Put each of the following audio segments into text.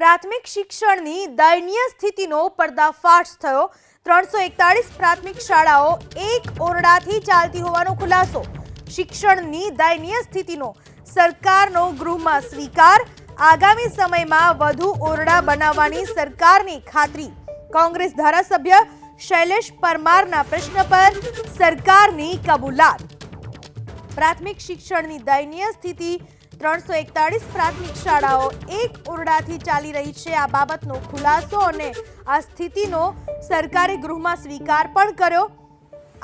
પ્રાથમિક શિક્ષણની દયનીય સ્થિતિનો પર્દાફાશ થયો. ત્રણસો એકતાળીસ પ્રાથમિક શાળાઓ એક ઓરડાથી ચાલતી હોવાનો ખુલાસો. શિક્ષણની દયનીય સ્થિતિનો સરકારનો ગૃહમાં સ્વીકાર. આગામી સમયમાં વધુ ઓરડા બનાવવાની સરકારની ખાતરી. કોંગ્રેસ ધારાસભ્ય શૈલેષ પરમારના પ્રશ્ન પર સરકારની કબૂલાત. પ્રાથમિક શિક્ષણની દયનીય સ્થિતિ ત્રણસો એકતાળીસ પ્રાથમિક શાળાઓ એક ઓરડાથી ચાલી રહી છે. આ બાબતનો ખુલાસો અને આ સ્થિતિનો સરકારે ગૃહમાં સ્વીકાર પણ કર્યો.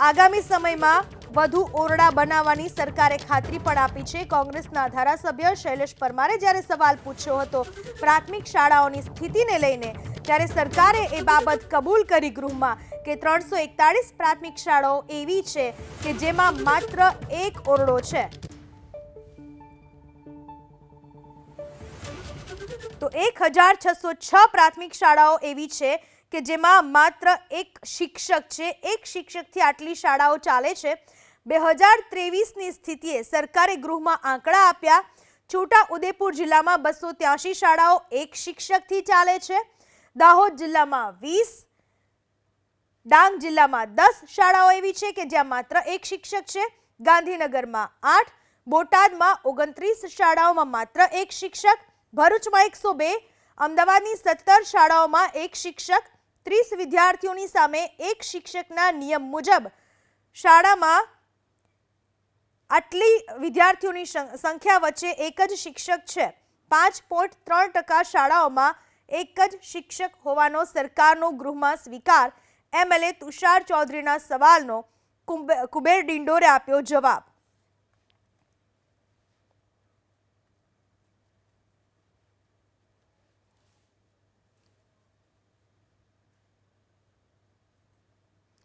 આગામી સમયમાં વધુ ઓરડા બનાવવાની સરકારે ખાતરી પણ આપી છે. કોંગ્રેસના ધારાસભ્ય શૈલેષ પરમારે જ્યારે સવાલ પૂછ્યો હતો પ્રાથમિક શાળાઓની સ્થિતિને લઈને, ત્યારે સરકારે એ બાબત કબૂલ કરી ગૃહમાં કે ત્રણસો એકતાળીસ પ્રાથમિક શાળાઓ એવી છે કે જેમાં માત્ર એક ઓરડો છે. તો એક હજાર છસો છ પ્રાથમિક શાળાઓ એવી છે કે જેમાં માત્ર એક શિક્ષક છે. એક શિક્ષકથી આટલી શાળાઓ ચાલે છે. બે હજાર ત્રેવીસની સ્થિતિએ સરકારે ગૃહમાં આંકડા આપ્યા. છોટા ઉદેપુર જિલ્લામાં બસો ત્યાસી શાળાઓ એક શિક્ષકથી ચાલે છે. દાહોદ જિલ્લામાં વીસ. ડાંગ જિલ્લામાં દસ શાળાઓ એવી છે કે જ્યાં માત્ર એક શિક્ષક છે. ગાંધીનગરમાં આઠ. બોટાદમાં ઓગણત્રીસ શાળાઓમાં માત્ર એક શિક્ષક. ભરૂચમાં એકસો બે, અમદાવાદની સત્તર શાળાઓમાં એક શિક્ષક, ત્રીસ વિદ્યાર્થીઓની સામે એક શિક્ષકના નિયમ મુજબ શાળામાં આટલી વિદ્યાર્થીઓની સંખ્યા વચ્ચે એક જ શિક્ષક છે. પાંચ પોઈન્ટ ત્રણ ટકા શાળાઓમાં એક જ શિક્ષક હોવાનો સરકારનો ગૃહમાં સ્વીકાર. એમએલએ તુષાર ચૌધરીના સવાલનો કુંબ- કુબેર ડિંડોરે આપ્યો જવાબ.